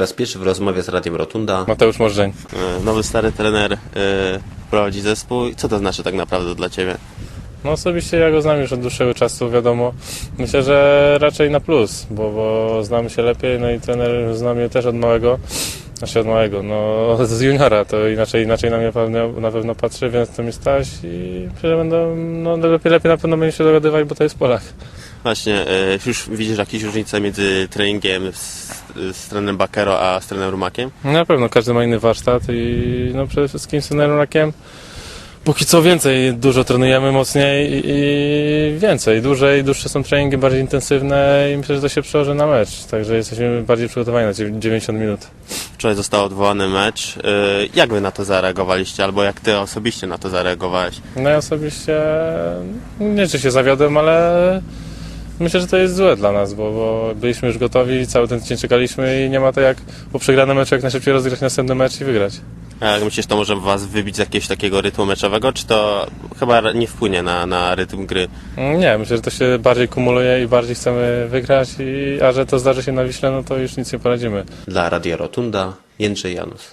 raz pierwszy w rozmowie z Radiem Rotunda. Mateusz Możdżeń. E, Nowy stary trener e, prowadzi zespół. I Co to znaczy tak naprawdę dla Ciebie? No osobiście ja go znam już od dłuższego czasu, wiadomo. Myślę, że raczej na plus, bo, bo znamy się lepiej, no i trener zna mnie też od małego. Znaczy od małego, no z juniora, to inaczej, inaczej na mnie pewnie, na pewno patrzy, więc to mi stać i myślę, że będą, no lepiej, lepiej na pewno będzie się dogadywać, bo to jest Polak. Właśnie, e, już widzisz jakieś różnice między treningiem z, z trenerem Bakero a z trenerem Rumakiem? Na pewno każdy ma inny warsztat i no przede wszystkim z trenerem Rakiem póki co więcej, dużo trenujemy mocniej i, więcej, dłużej, dłuższe są treningi, bardziej intensywne i myślę, że to się przełoży na mecz, także jesteśmy bardziej przygotowani na dziewię- 90 minut. Wczoraj został odwołany mecz. E, Jak Wy na to zareagowaliście? Albo jak Ty osobiście na to zareagowałeś? No ja osobiście nie czy się zawiodłem, ale myślę, że to jest złe dla nas, bo, bo byliśmy już gotowi, cały ten tydzień czekaliśmy i nie ma to jak po przegranym meczu jak najszybciej rozegrać następny mecz i wygrać. A jak myślisz, to może Was wybić z jakiegoś takiego rytmu meczowego, czy to chyba nie wpłynie na, na rytm gry? Nie, myślę, że to się bardziej kumuluje i bardziej chcemy wygrać, i, a że to zdarzy się na Wiśle, no to już nic nie poradzimy. Dla Radia Rotunda Jędrzej Janus.